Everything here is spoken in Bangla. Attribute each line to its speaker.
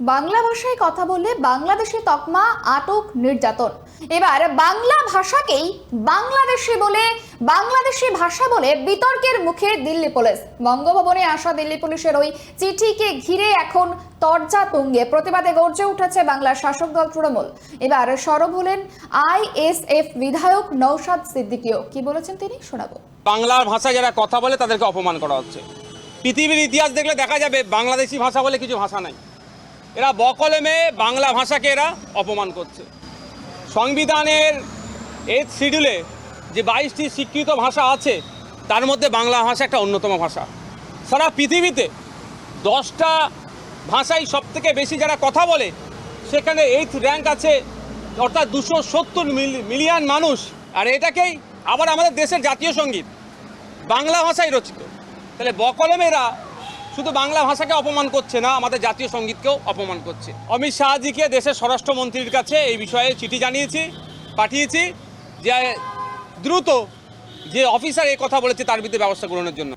Speaker 1: বাংলা ভাষায় কথা বললে বাংলাদেশি তকমা আটক নির্যাতন। এবার বাংলা ভাষাকেই বাংলাদেশি বলে, বাংলাদেশি ভাষা বলে বিতর্কের মুখে দিল্লি পুলিশ। বঙ্গভবনে আসা দিল্লি পুলিশের ওই চিঠিকে ঘিরে এখন তরজা তুঙ্গে। প্রতিবাদে গর্জে উঠেছে বাংলার শাসক দল তৃণমূল। এবার সরব হলেন আইএসএফ বিধায়ক নৌশাদ সিদ্দিকিও। কি বলেছেন তিনি? শোনাবো।
Speaker 2: বাংলার ভাষা যারা কথা বলে তাদেরকে অপমান করা হচ্ছে। পৃথিবীর ইতিহাস দেখলে দেখা যাবে বাংলাদেশি ভাষা বলে কিছু ভাষা নাই। এরা বকলমে বাংলা ভাষাকে এরা অপমান করছে। সংবিধানের এই শিডিউলে যে বাইশটি স্বীকৃত ভাষা আছে, তার মধ্যে বাংলা ভাষা একটা অন্যতম ভাষা। সারা পৃথিবীতে দশটা ভাষাই সব থেকে বেশি যারা কথা বলে, সেখানে এইথ র্যাঙ্ক আছে, অর্থাৎ দুশো সত্তর মিলিয়ন মানুষ। আর এটাকেই আবার আমাদের দেশের জাতীয় সংগীত। বাংলা ভাষায় রচিত। তাহলে বকলমেরা শুধু বাংলা ভাষাকে অপমান করছে না, আমাদের জাতীয় সঙ্গীতকেও অপমান করছে। অমিত শাহজিকে দেশের স্বরাষ্ট্রমন্ত্রীর কাছে এই বিষয়ে চিঠি জানিয়েছি, পাঠিয়েছি যে দ্রুত যে অফিসার এই কথা বলেছে তার বিরুদ্ধে ব্যবস্থা গ্রহণের জন্য।